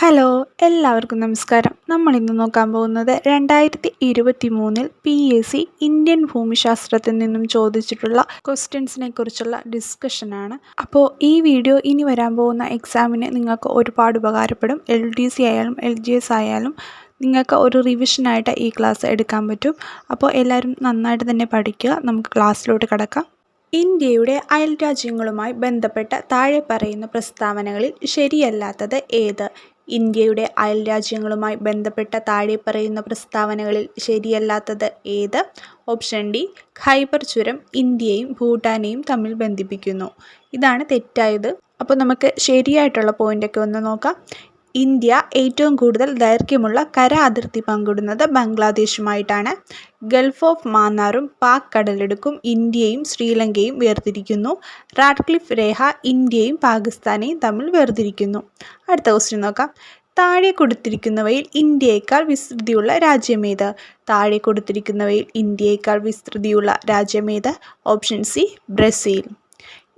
Hello എല്ലാവർക്കും നമസ്കാരം. നമ്മൾ ഇന്ന് നോക്കാൻ പോകുന്നത് രണ്ടായിരത്തി ഇരുപത്തി മൂന്നിൽ പി എസ് സി ഇന്ത്യൻ ഭൂമിശാസ്ത്രത്തിൽ നിന്നും ചോദിച്ചിട്ടുള്ള ക്വസ്റ്റ്യൻസിനെ കുറിച്ചുള്ള ഡിസ്കഷനാണ് അപ്പോൾ ഈ വീഡിയോ ഇനി വരാൻ പോകുന്ന എക്സാമിന് നിങ്ങൾക്ക് ഒരുപാട് ഉപകാരപ്പെടും. എൽ ഡി സി ആയാലും എൽ ജി എസ് ആയാലും നിങ്ങൾക്ക് ഒരു റിവിഷനായിട്ട് ഈ ക്ലാസ് എടുക്കാൻ പറ്റും. അപ്പോൾ എല്ലാവരും നന്നായിട്ട് തന്നെ പഠിക്കുക. നമുക്ക് ക്ലാസ്സിലോട്ട് കിടക്കാം. ഇന്ത്യയുടെ അയൽ രാജ്യങ്ങളുമായി ബന്ധപ്പെട്ട താഴെ പറയുന്ന പ്രസ്താവനകളിൽ ശരിയല്ലാത്തത് ഏത്? ഇന്ത്യയുടെ അയൽ രാജ്യങ്ങളുമായി ബന്ധപ്പെട്ട താഴെ പറയുന്ന പ്രസ്താവനകളിൽ ശരിയല്ലാത്തത് ഏത്? ഓപ്ഷൻ ഡി ഖൈബർ ചുരം ഇന്ത്യയും ഭൂട്ടാനെയും തമ്മിൽ ബന്ധിപ്പിക്കുന്നു. ഇതാണ് തെറ്റായത്. അപ്പോൾ നമുക്ക് ശരിയായിട്ടുള്ള പോയിന്റൊക്കെ ഒന്ന് നോക്കാം. ഇന്ത്യ ഏറ്റവും കൂടുതൽ ദൈർഘ്യമുള്ള കര അതിർത്തി പങ്കിടുന്നത് ബംഗ്ലാദേശുമായിട്ടാണ്. ഗൾഫ് ഓഫ് മാന്നാറും പാക് കടലിടുക്കും ഇന്ത്യയും ശ്രീലങ്കയും വേർതിരിക്കുന്നു. റാഡ്ക്ലിഫ് രേഖ ഇന്ത്യയും പാകിസ്ഥാനെയും തമ്മിൽ വേർതിരിക്കുന്നു. അടുത്ത ക്വസ്റ്റ്യൻ നോക്കാം. താഴെ കൊടുത്തിരിക്കുന്നവയിൽ ഇന്ത്യയേക്കാൾ വിസ്തൃതിയുള്ള രാജ്യമേത് താഴെ കൊടുത്തിരിക്കുന്നവയിൽ ഇന്ത്യയേക്കാൾ വിസ്തൃതിയുള്ള രാജ്യമേത് ഓപ്ഷൻ സി ബ്രസീൽ.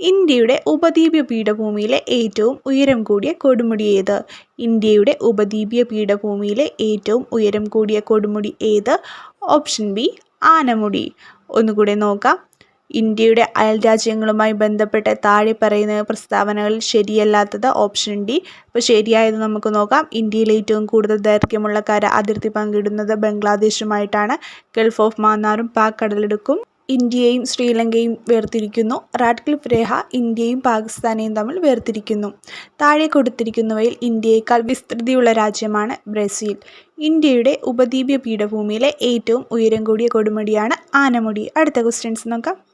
ഇന്ത്യയുടെ ഉപദ്വീപീയ പീഠഭൂമിയിലെ ഏറ്റവും ഉയരം കൂടിയ കൊടുമുടി ഏത്? ഇന്ത്യയുടെ ഉപദ്വീപീയ പീഠഭൂമിയിലെ ഏറ്റവും ഉയരം കൂടിയ കൊടുമുടി ഏത്? Option B Anamudi. ഒന്നുകൂടെ നോക്കാം. ഇന്ത്യയുടെ അയൽ രാജ്യങ്ങളുമായി ബന്ധപ്പെട്ട താഴെ പറയുന്ന പ്രസ്താവനകൾ ശരിയല്ലാത്തത് ഓപ്ഷൻ ഡി. അപ്പോൾ ശരിയായത് നമുക്ക് നോക്കാം. ഇന്ത്യയിൽ ഏറ്റവും കൂടുതൽ ദൈർഘ്യമുള്ള കര അതിർത്തി പങ്കിടുന്നത് ബംഗ്ലാദേശുമായിട്ടാണ്. ഗൾഫ് ഓഫ് മാന്നാറും പാക് കടലെടുക്കും. ഇന്ത്യയും ശ്രീലങ്കയും വേർതിരിക്കുന്നു. റാഡ്ക്ലിഫ് രേഖ ഇന്ത്യയും പാകിസ്ഥാനെയും തമ്മിൽ വേർതിരിക്കുന്നു. താഴെ കൊടുത്തിരിക്കുന്നവയിൽ ഇന്ത്യയേക്കാൾ വിസ്തൃതിയുള്ള രാജ്യമാണ് ബ്രസീൽ. ഇന്ത്യയുടെ ഉപദ്വീപീയ പീഠഭൂമിയിലെ ഏറ്റവും ഉയരം കൂടിയ കൊടുമുടിയാണ് ആനമുടി. അടുത്ത ക്വസ്റ്റ്യൻസ് നോക്കാം.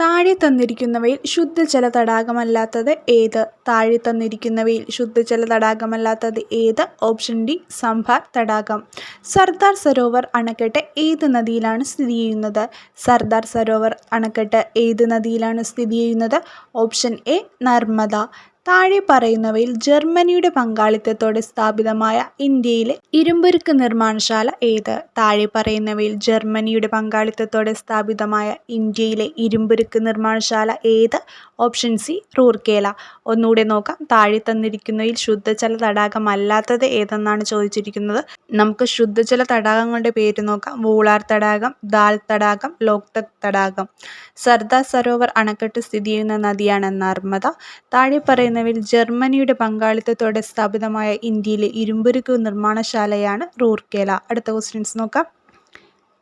താഴെ തന്നിരിക്കുന്നവയിൽ ശുദ്ധജല തടാകമല്ലാത്തത് ഏത്? താഴെ തന്നിരിക്കുന്നവയിൽ ശുദ്ധജല തടാകമല്ലാത്തത് ഏത്? ഓപ്ഷൻ ഡി സംഭാർ തടാകം. സർദാർ സരോവർ അണക്കെട്ട് ഏത് നദിയിലാണ് സ്ഥിതി ചെയ്യുന്നത്? സർദാർ സരോവർ അണക്കെട്ട് ഏത് നദിയിലാണ് സ്ഥിതി ചെയ്യുന്നത്? Option A Narmada. താഴെ പറയുന്നവയിൽ ജർമ്മനിയുടെ പങ്കാളിത്തത്തോടെ സ്ഥാപിതമായ ഇന്ത്യയിലെ ഇരുമ്പുരുക്ക് നിർമ്മാണശാല ഏത്? താഴെ പറയുന്നവയിൽ ജർമ്മനിയുടെ പങ്കാളിത്തത്തോടെ സ്ഥാപിതമായ ഇന്ത്യയിലെ ഇരുമ്പുരുക്ക് നിർമ്മാണശാല ഏത്? Option C Rourkela. ഒന്നുകൂടെ നോക്കാം. താഴെ തന്നിരിക്കുന്നതിൽ ശുദ്ധജല തടാകമല്ലാത്തത് ഏതെന്നാണ് ചോദിച്ചിരിക്കുന്നത്? നമുക്ക് ശുദ്ധജല തടാകങ്ങളുടെ പേര് നോക്കാം. വൂളാർ തടാകം ദാൽ തടാകം ലോക്തക് തടാകം. സർദാർ സരോവർ അണക്കെട്ട് സ്ഥിതി ചെയ്യുന്ന നദിയാണ് നർമ്മദ. താഴെ പറയുന്നവയിൽ ജർമ്മനിയുടെ പങ്കാളിത്തത്തോടെ സ്ഥാപിതമായ ഇന്ത്യയിലെ ഇരുമ്പുരുക്ക് നിർമ്മാണശാലയാണ് റൂർക്കേല. അടുത്ത ക്വസ്റ്റ്യൻസ് നോക്കാം.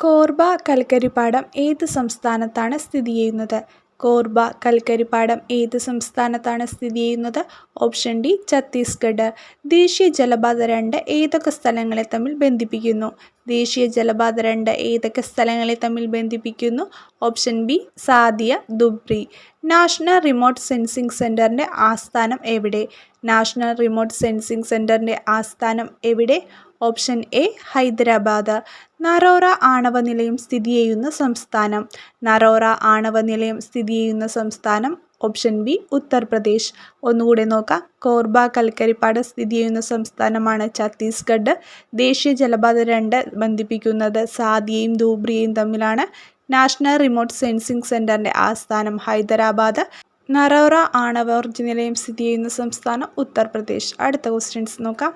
കോർബ കൽക്കരിപ്പാടം ഏത് സംസ്ഥാനത്താണ് സ്ഥിതി ചെയ്യുന്നത്? കോർബ കൽക്കരിപ്പാടം ഏത് സംസ്ഥാനത്താണ് സ്ഥിതി ചെയ്യുന്നത്? Option D Chhattisgarh. ദേശീയ ജലപാത രണ്ട് ഏതൊക്കെ സ്ഥലങ്ങളെ തമ്മിൽ ബന്ധിപ്പിക്കുന്നു? ദേശീയ ജലപാത രണ്ട് ഏതൊക്കെ സ്ഥലങ്ങളെ തമ്മിൽ ബന്ധിപ്പിക്കുന്നു? Option B Sadiya Dhubri. National remote sensing സെന്ററിന്റെ ആസ്ഥാനം എവിടെ? നാഷണൽ റിമോട്ട് സെൻസിംഗ് സെന്ററിന്റെ ആസ്ഥാനം എവിടെ? Option A Hyderabad. നറോറ ആണവ നിലയം സ്ഥിതി ചെയ്യുന്ന സംസ്ഥാനം. നറോറ ആണവ നിലയം സ്ഥിതി ചെയ്യുന്ന സംസ്ഥാനം. Option B Uttar Pradesh. ഒന്നുകൂടെ നോക്കാം. കോർബ കൽക്കരിപ്പാട് സ്ഥിതി ചെയ്യുന്ന സംസ്ഥാനമാണ് ഛത്തീസ്ഗഡ്. ദേശീയ ജലപാത രണ്ട് ബന്ധിപ്പിക്കുന്നത് സാദിയയും ധൂബ്രിയയും തമ്മിലാണ്. നാഷണൽ റിമോട്ട് സെൻസിംഗ് സെന്ററിന്റെ ആസ്ഥാനം ഹൈദരാബാദ്. നറോറ ആണവോർജ നിലയം സ്ഥിതി ചെയ്യുന്ന സംസ്ഥാനം ഉത്തർപ്രദേശ്. അടുത്ത ക്വസ്റ്റ്യൻസ് നോക്കാം.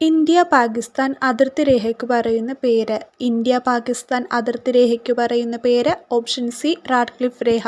ഇന്ത്യ പാകിസ്ഥാൻ അതിർത്തി രേഖയ്ക്ക് പറയുന്ന പേര്. ഇന്ത്യ പാകിസ്ഥാൻ അതിർത്തി രേഖയ്ക്ക് പറയുന്ന പേര് ഓപ്ഷൻ സി റാഡ്ക്ലിഫ് രേഖ.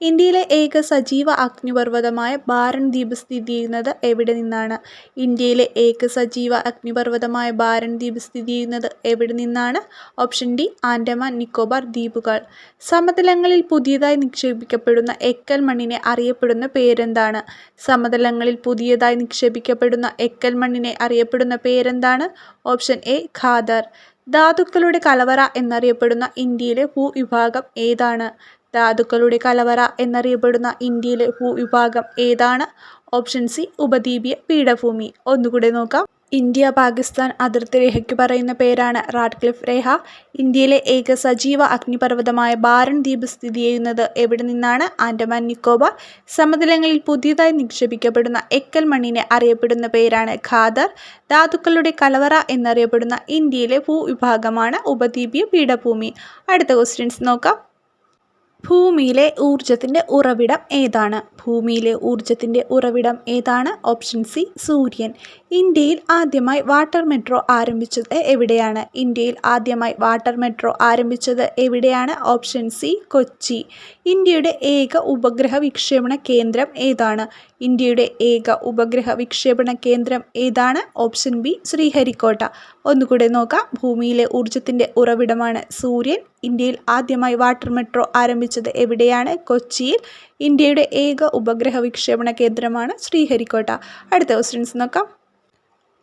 ഇന്ത്യയിലെ ഏക സജീവ അഗ്നിപർവതമായ ബാരൻ ദ്വീപ് സ്ഥിതി ചെയ്യുന്നത് എവിടെ നിന്നാണ്? ഇന്ത്യയിലെ ഏക സജീവ അഗ്നിപർവതമായ ബാരൻ ദ്വീപ് സ്ഥിതി ചെയ്യുന്നത് എവിടെ നിന്നാണ്? ഓപ്ഷൻ ഡി ആൻഡമാൻ നിക്കോബാർ ദ്വീപുകൾ. സമതലങ്ങളിൽ പുതിയതായി നിക്ഷേപിക്കപ്പെടുന്ന എക്കൽ മണ്ണിനെ അറിയപ്പെടുന്ന പേരെന്താണ്? സമതലങ്ങളിൽ പുതിയതായി നിക്ഷേപിക്കപ്പെടുന്ന എക്കൽ മണ്ണിനെ അറിയപ്പെടുന്ന പേരെന്താണ്? Option A Khadar. ധാതുക്കളുടെ കലവറ എന്നറിയപ്പെടുന്ന ഇന്ത്യയിലെ ഭൂവിഭാഗം ഏതാണ്? ധാതുക്കളുടെ കലവറ എന്നറിയപ്പെടുന്ന ഇന്ത്യയിലെ ഭൂവിഭാഗം ഏതാണ്? ഓപ്ഷൻ സി ഉപദ്വീപീയ പീഠഭൂമി. ഒന്നുകൂടെ നോക്കാം. ഇന്ത്യ പാകിസ്ഥാൻ അതിർത്തി രേഖയ്ക്ക് പറയുന്ന പേരാണ് റാഡ്ക്ലിഫ് രേഖ. ഇന്ത്യയിലെ ഏക സജീവ അഗ്നിപർവതമായ ബാരൺ ദ്വീപ് സ്ഥിതി ചെയ്യുന്നത് എവിടെ നിന്നാണ്? ആൻഡമാൻ നിക്കോബാർ. സമതലങ്ങളിൽ പുതിയതായി നിക്ഷേപിക്കപ്പെടുന്ന എക്കൽ മണ്ണിനെ അറിയപ്പെടുന്ന പേരാണ് ഖാദർ. ധാതുക്കളുടെ കലവറ എന്നറിയപ്പെടുന്ന ഇന്ത്യയിലെ ഭൂവിഭാഗമാണ് ഉപദ്വീപീയ പീഠഭൂമി. അടുത്ത ക്വസ്റ്റ്യൻസ് നോക്കാം. ഭൂമിയിലെ ഊർജത്തിന്റെ ഉറവിടം ഏതാണ്? ഭൂമിയിലെ ഊർജത്തിന്റെ ഉറവിടം ഏതാണ്? ഓപ്ഷൻ സി സൂര്യൻ. ഇന്ത്യയിൽ ആദ്യമായി വാട്ടർ മെട്രോ ആരംഭിച്ചത് എവിടെയാണ്? ഇന്ത്യയിൽ ആദ്യമായി വാട്ടർ മെട്രോ ആരംഭിച്ചത് എവിടെയാണ്? Option C Kochi. ഇന്ത്യയുടെ ഏക ഉപഗ്രഹ വിക്ഷേപണ കേന്ദ്രം ഏതാണ്? ഇന്ത്യയുടെ ഏക ഉപഗ്രഹ വിക്ഷേപണ കേന്ദ്രം ഏതാണ്? Option B Sriharikota. ഒന്നുകൂടെ നോക്കാം. ഭൂമിയിലെ ഊർജത്തിന്റെ ഉറവിടമാണ് സൂര്യൻ. ഇന്ത്യയിൽ ആദ്യമായി വാട്ടർ മെട്രോ ആരംഭിച്ചത് എവിടെയാണ്? കൊച്ചിയിൽ. ഇന്ത്യയുടെ ഏക ഉപഗ്രഹ വിക്ഷേപണ കേന്ദ്രമാണ് ശ്രീഹരിക്കോട്ട. അടുത്ത ക്വസ്റ്റ്യൻസ് നോക്കാം.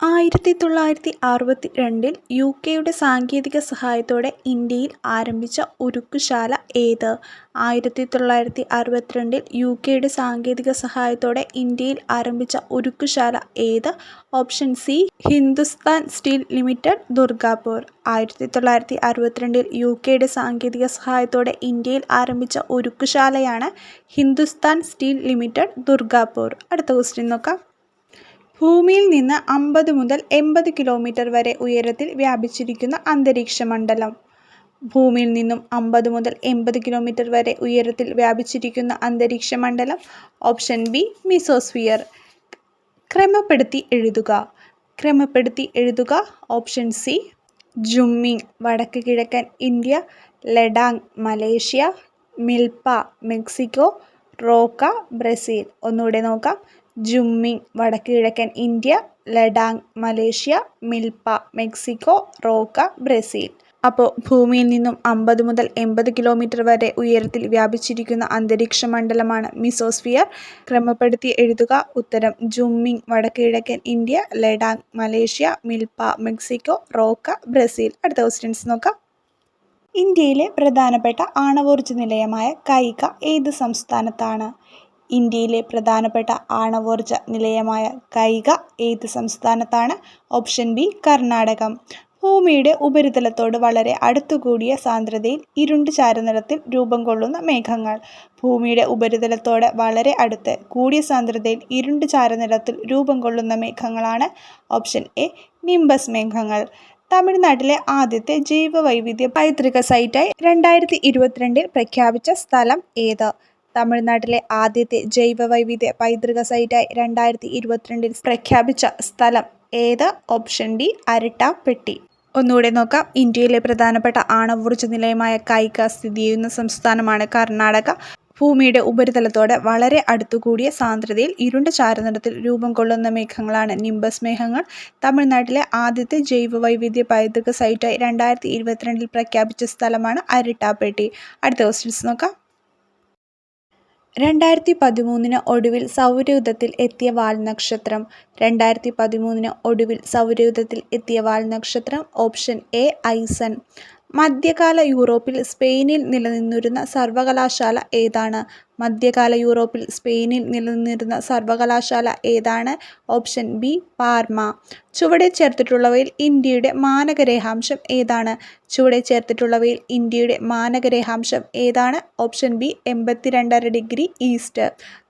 ആയിരത്തി തൊള്ളായിരത്തി അറുപത്തി രണ്ടിൽ യു കെയുടെ സാങ്കേതിക സഹായത്തോടെ ഇന്ത്യയിൽ ആരംഭിച്ച ഉരുക്കുശാല ഏത്? ആയിരത്തി തൊള്ളായിരത്തി അറുപത്തിരണ്ടിൽ യു കെയുടെ സാങ്കേതിക സഹായത്തോടെ ഇന്ത്യയിൽ ആരംഭിച്ച ഉരുക്കുശാല ഏത്? Option C Hindustan steel limited Durgapur. ആയിരത്തി തൊള്ളായിരത്തി അറുപത്തിരണ്ടിൽ യു കെയുടെ സാങ്കേതിക സഹായത്തോടെ ഇന്ത്യയിൽ ആരംഭിച്ച ഉരുക്കുശാലയാണ് ഹിന്ദുസ്ഥാൻ സ്റ്റീൽ ലിമിറ്റഡ് ദുർഗാപൂർ. അടുത്ത ക്വസ്റ്റ്യൻ നോക്കാം. ഭൂമിയിൽ നിന്ന് അമ്പത് മുതൽ എൺപത് കിലോമീറ്റർ വരെ ഉയരത്തിൽ വ്യാപിച്ചിരിക്കുന്ന അന്തരീക്ഷ മണ്ഡലം. ഭൂമിയിൽ നിന്നും അമ്പത് മുതൽ എൺപത് കിലോമീറ്റർ വരെ ഉയരത്തിൽ വ്യാപിച്ചിരിക്കുന്ന അന്തരീക്ഷ മണ്ഡലം ഓപ്ഷൻ ബി മിസോസ്ഫിയർ. ക്രമപ്പെടുത്തി എഴുതുക. ക്രമപ്പെടുത്തി എഴുതുക. ഓപ്ഷൻ സി ജുമ്മിങ് വടക്ക് കിഴക്കൻ India ladang Malaysia milpa Mexico roca Brazil. ഒന്നുകൂടെ നോക്കാം. ജുമ്മിങ് വടക്കുകിഴക്കൻ India ladang Malaysia milpa Mexico roca Brazil. അപ്പോൾ ഭൂമിയിൽ നിന്നും അമ്പത് മുതൽ എൺപത് കിലോമീറ്റർ വരെ ഉയരത്തിൽ വ്യാപിച്ചിരിക്കുന്ന അന്തരീക്ഷ മണ്ഡലമാണ് മിസോസ്ഫിയർ. ക്രമപ്പെടുത്തി എഴുതുക ഉത്തരം ജുമ്മിങ് വടക്കുകിഴക്കൻ India ladang Malaysia milpa Mexico roca Brazil. അടുത്ത ക്വസ്റ്റ്യൻസ് നോക്കാം. ഇന്ത്യയിലെ പ്രധാനപ്പെട്ട ആണവോർജ നിലയമായ കൈക ഏത് സംസ്ഥാനത്താണ്? ഇന്ത്യയിലെ പ്രധാനപ്പെട്ട ആണവോർജ നിലയമായ കൈക ഏത് സംസ്ഥാനത്താണ്? ഓപ്ഷൻ ബി കർണാടകം. ഭൂമിയുടെ ഉപരിതലത്തോട് വളരെ അടുത്തുകൂടിയ സാന്ദ്രതയിൽ ഇരുണ്ട് ചാരനിറത്തിൽ രൂപം കൊള്ളുന്ന മേഘങ്ങൾ. ഭൂമിയുടെ ഉപരിതലത്തോട് വളരെ അടുത്ത് കൂടിയ സാന്ദ്രതയിൽ ഇരുണ്ട് ചാരനിറത്തിൽ രൂപം കൊള്ളുന്ന മേഘങ്ങളാണ് ഓപ്ഷൻ എ നിംബസ് മേഘങ്ങൾ. തമിഴ്നാട്ടിലെ ആദ്യത്തെ ജൈവവൈവിധ്യ പൈതൃക സൈറ്റായി രണ്ടായിരത്തി ഇരുപത്തിരണ്ടിൽ പ്രഖ്യാപിച്ച സ്ഥലം ഏത്? തമിഴ്നാട്ടിലെ ആദ്യത്തെ ജൈവ വൈവിധ്യ പൈതൃക സൈറ്റായി രണ്ടായിരത്തി ഇരുപത്തിരണ്ടിൽ പ്രഖ്യാപിച്ച സ്ഥലം ഏത്? ഓപ്ഷൻ ഡി അരട്ടാപ്പെട്ടി ഒന്നുകൂടെ നോക്കാം. ഇന്ത്യയിലെ പ്രധാനപ്പെട്ട ആണവോർജ നിലയമായ കൈക സ്ഥിതി ചെയ്യുന്ന സംസ്ഥാനമാണ് കർണാടക. ഭൂമിയുടെ ഉപരിതലത്തോട് വളരെ അടുത്തുകൂടിയ സാന്ദ്രതയിൽ ഇരുണ്ട ചാരനിറത്തിൽ രൂപം കൊള്ളുന്ന മേഘങ്ങളാണ് നിംബസ് മേഘങ്ങൾ. തമിഴ്നാട്ടിലെ ആദ്യത്തെ ജൈവ വൈവിധ്യ പൈതൃക സൈറ്റായി രണ്ടായിരത്തി ഇരുപത്തിരണ്ടിൽ പ്രഖ്യാപിച്ച സ്ഥലമാണ് അരിട്ടാപ്പേട്ടി അടുത്ത ക്വസ്റ്റ്യൻസ് നോക്കാം. രണ്ടായിരത്തി പതിമൂന്നിന് ഒടുവിൽ സൗരയൂഥത്തിൽ എത്തിയ വാൽനക്ഷത്രം രണ്ടായിരത്തി പതിമൂന്നിന് ഒടുവിൽ സൗരയൂഥത്തിൽ എത്തിയ വാൽനക്ഷത്രം ഓപ്ഷൻ എ ഐസൺ. മധ്യകാല യൂറോപ്പിൽ സ്പെയിനിൽ നിലനിന്നിരുന്ന സർവകലാശാല ഏതാണ്? മധ്യകാല യൂറോപ്പിൽ സ്പെയിനിൽ നിലനിന്നിരുന്ന സർവകലാശാല ഏതാണ്? Option B Parma. ചുവടെ ചേർത്തിട്ടുള്ളവയിൽ ഇന്ത്യയുടെ മാനകരേഖാംശം ഏതാണ്? ചുവടെ ചേർത്തിട്ടുള്ളവയിൽ ഇന്ത്യയുടെ മാനകരേഖാംശം ഏതാണ്? ഓപ്ഷൻ ബി എൺപത്തിരണ്ടര ഡിഗ്രി ഈസ്റ്റ്.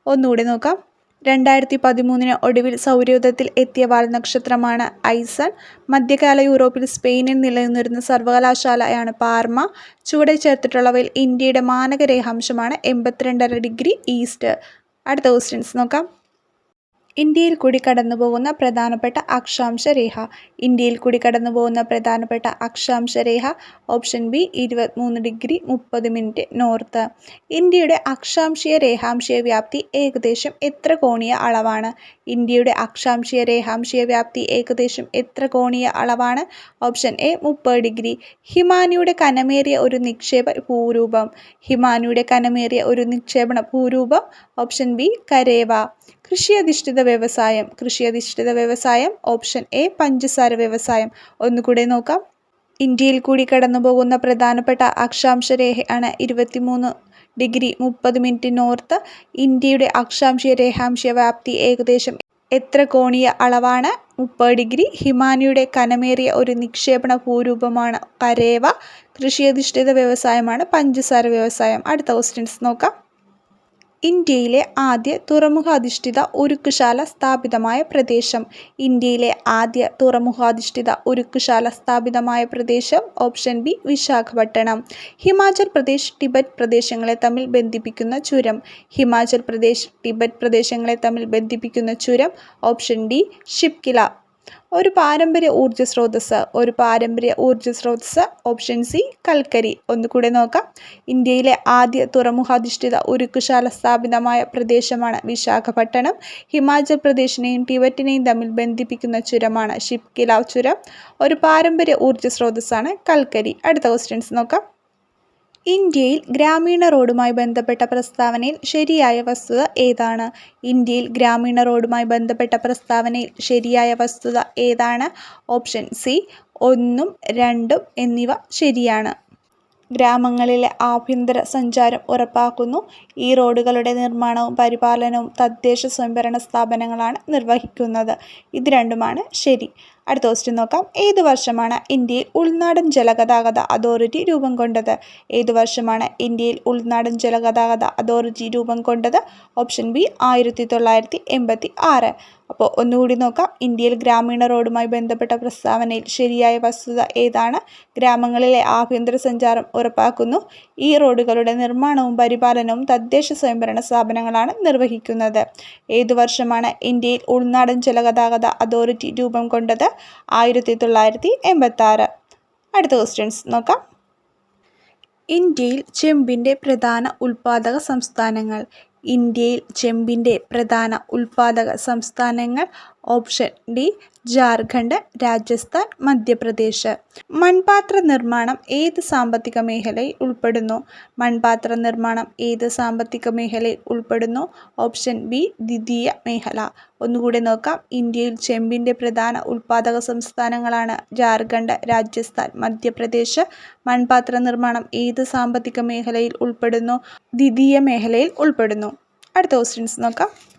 ഒന്നുകൂടി നോക്കാം. രണ്ടായിരത്തി പതിമൂന്നിന് ഒടുവിൽ സൗരയൂഥത്തിൽ എത്തിയ വാൽനക്ഷത്രമാണ് ഐസൺ. മധ്യകാല യൂറോപ്പിൽ സ്പെയിനിൽ നിലനിന്നിരുന്ന സർവകലാശാലയാണ് പാർമ. ചുവടെ ചേർത്തിട്ടുള്ളവയിൽ ഇന്ത്യയുടെ മാനകരേഖാംശമാണ് എൺപത്തിരണ്ടര ഡിഗ്രി ഈസ്റ്റ്. അടുത്ത ക്വസ്റ്റ്യൻസ് നോക്കാം. ഇന്ത്യയിൽ കൂടി കടന്നുപോകുന്ന പ്രധാനപ്പെട്ട അക്ഷാംശ രേഖ. ഇന്ത്യയിൽ കൂടി കടന്നുപോകുന്ന പ്രധാനപ്പെട്ട അക്ഷാംശ രേഖ ഓപ്ഷൻ ബി ഇരുപത്തിമൂന്ന് ഡിഗ്രി മുപ്പത് മിനിറ്റ് നോർത്ത്. ഇന്ത്യയുടെ അക്ഷാംശീയ രേഖാംശീയ വ്യാപ്തി ഏകദേശം എത്ര കോണീയ അളവാണ്? ഇന്ത്യയുടെ അക്ഷാംശീയ രേഖാംശീയ വ്യാപ്തി ഏകദേശം എത്ര കോണീയ അളവാണ്? ഓപ്ഷൻ എ മുപ്പത് ഡിഗ്രി. ഹിമാനിയുടെ കനമേറിയ ഒരു നിക്ഷേപ ഭൂരൂപം. ഹിമാനിയുടെ കനമേറിയ ഒരു നിക്ഷേപണ ഭൂരൂപം. Option B കരേവ. കൃഷി അധിഷ്ഠിത വ്യവസായം കൃഷിയധിഷ്ഠിത വ്യവസായം ഓപ്ഷൻ എ പഞ്ചസാര വ്യവസായം. ഒന്നുകൂടെ നോക്കാം. ഇന്ത്യയിൽ കൂടി കടന്നുപോകുന്ന പ്രധാനപ്പെട്ട അക്ഷാംശ രേഖയാണ് ഇരുപത്തിമൂന്ന് ഡിഗ്രി മുപ്പത് മിനിറ്റ് നോർത്ത്. ഇന്ത്യയുടെ അക്ഷാംശീയ രേഖാംശീയ വ്യാപ്തി ഏകദേശം എത്ര കോണീയ അളവാണ്? മുപ്പത് ഡിഗ്രി. ഹിമാനിയുടെ കനമേറിയ ഒരു നിക്ഷേപണ ഭൂരൂപമാണ് കരേവ. കൃഷിയധിഷ്ഠിത വ്യവസായമാണ് പഞ്ചസാര വ്യവസായം. അടുത്ത ക്വസ്റ്റ്യൻസ് നോക്കാം. ഇന്ത്യയിലെ ആദ്യ തുറമുഖാധിഷ്ഠിത ഉരുക്കുശാല സ്ഥാപിതമായ പ്രദേശം. ഇന്ത്യയിലെ ആദ്യ തുറമുഖാധിഷ്ഠിത ഉരുക്കുശാല സ്ഥാപിതമായ പ്രദേശം option B Visakhapatnam. Himachal Pradesh Tibet പ്രദേശങ്ങളെ തമ്മിൽ ബന്ധിപ്പിക്കുന്ന ചുരം. ഹിമാചൽ പ്രദേശ് ടിബറ്റ് പ്രദേശങ്ങളെ തമ്മിൽ ബന്ധിപ്പിക്കുന്ന ചുരം ഓപ്ഷൻ ഡി ഷിപ്കില ഒരു പാരമ്പര്യ ഊർജ സ്രോതസ്സ് ഒരു പാരമ്പര്യ ഊർജ സ്രോതസ്സ് ഓപ്ഷൻ സി കൽക്കരി. ഒന്നുകൂടെ നോക്കാം. ഇന്ത്യയിലെ ആദ്യ തുറമുഖാധിഷ്ഠിത ഉരുക്കുശാല സ്ഥാപിതമായ പ്രദേശമാണ് വിശാഖപട്ടണം. ഹിമാചൽ പ്രദേശിനെയും ടിബറ്റിനെയും തമ്മിൽ ബന്ധിപ്പിക്കുന്ന ചുരമാണ് ഷിപ്കിലാവ് ചുരം. ഒരു പാരമ്പര്യ ഊർജ സ്രോതസ്സാണ് കൽക്കരി. അടുത്ത ക്വസ്റ്റ്യൻസ് നോക്കാം. ഇന്ത്യയിൽ ഗ്രാമീണ റോഡുമായി ബന്ധപ്പെട്ട പ്രസ്താവനയിൽ ശരിയായ വസ്തുത ഏതാണ്? ഇന്ത്യയിൽ ഗ്രാമീണ റോഡുമായി ബന്ധപ്പെട്ട പ്രസ്താവനയിൽ ശരിയായ വസ്തുത ഏതാണ്? ഓപ്ഷൻ സി ഒന്നും രണ്ടും എന്നിവ ശരിയാണ്. ഗ്രാമങ്ങളിലെ ആഭ്യന്തര സഞ്ചാരം ഉറപ്പാക്കുന്നു. ഈ റോഡുകളുടെ നിർമ്മാണവും പരിപാലനവും തദ്ദേശ സ്വയംഭരണ സ്ഥാപനങ്ങളാണ് നിർവഹിക്കുന്നത്. ഇത് രണ്ടുമാണ് ശരി. അടുത്ത ക്വസ്റ്റ്യൻ നോക്കാം. ഏത് വർഷമാണ് ഇന്ത്യയിൽ ഉൾനാടൻ ജലഗതാഗത അതോറിറ്റി രൂപം കൊണ്ടത്? ഏത് വർഷമാണ് ഇന്ത്യയിൽ ഉൾനാടൻ ജലഗതാഗത അതോറിറ്റി രൂപം കൊണ്ടത്? ഓപ്ഷൻ ബി ആയിരത്തി തൊള്ളായിരത്തി എൺപത്തി ആറ് അപ്പോൾ ഒന്നുകൂടി നോക്കാം. ഇന്ത്യയിൽ ഗ്രാമീണ റോഡുമായി ബന്ധപ്പെട്ട പ്രസ്താവനയിൽ ശരിയായ വസ്തുത ഏതാണ്? ഗ്രാമങ്ങളിലെ ആഭ്യന്തര സഞ്ചാരം ഉറപ്പാക്കുന്നു. ഈ റോഡുകളുടെ നിർമ്മാണവും പരിപാലനവും തദ്ദേശ സ്വയംഭരണ സ്ഥാപനങ്ങളാണ് നിർവഹിക്കുന്നത്. ഏതു വർഷമാണ് ഇന്ത്യയിൽ ഉൾനാടൻ ജലഗതാഗത അതോറിറ്റി രൂപം കൊണ്ടത്? ആയിരത്തി തൊള്ളായിരത്തി എൺപത്തി ആറ് അടുത്ത ക്വസ്റ്റ്യൻസ് നോക്കാം. ഇന്ത്യയിൽ ചെമ്പിന്റെ പ്രധാന ഉൽപാദക സംസ്ഥാനങ്ങൾ. ഇന്ത്യയിൽ ചെമ്പിന്റെ പ്രധാന ഉൽപാദക സംസ്ഥാനങ്ങൾ ഓപ്ഷൻ ഡി ജാർഖണ്ഡ് രാജസ്ഥാൻ മധ്യപ്രദേശ്. മൺപാത്ര നിർമ്മാണം ഏത് സാമ്പത്തിക മേഖലയിൽ ഉൾപ്പെടുന്നു? മൺപാത്ര നിർമ്മാണം ഏത് സാമ്പത്തിക മേഖലയിൽ ഉൾപ്പെടുന്നു? ഓപ്ഷൻ ബി ദ്വിതീയ മേഖല. ഒന്നുകൂടി നോക്കാം. ഇന്ത്യയിൽ ചെമ്പിന്റെ പ്രധാന ഉൽപ്പാദക സംസ്ഥാനങ്ങളാണ് ജാർഖണ്ഡ് രാജസ്ഥാൻ മധ്യപ്രദേശ്. മൺപാത്ര നിർമ്മാണം ഏത് സാമ്പത്തിക മേഖലയിൽ ഉൾപ്പെടുന്നു? ദ്വിതീയ മേഖലയിൽ ഉൾപ്പെടുന്നു. അടുത്ത ക്വസ്റ്റ്യൻസ് നോക്കാം.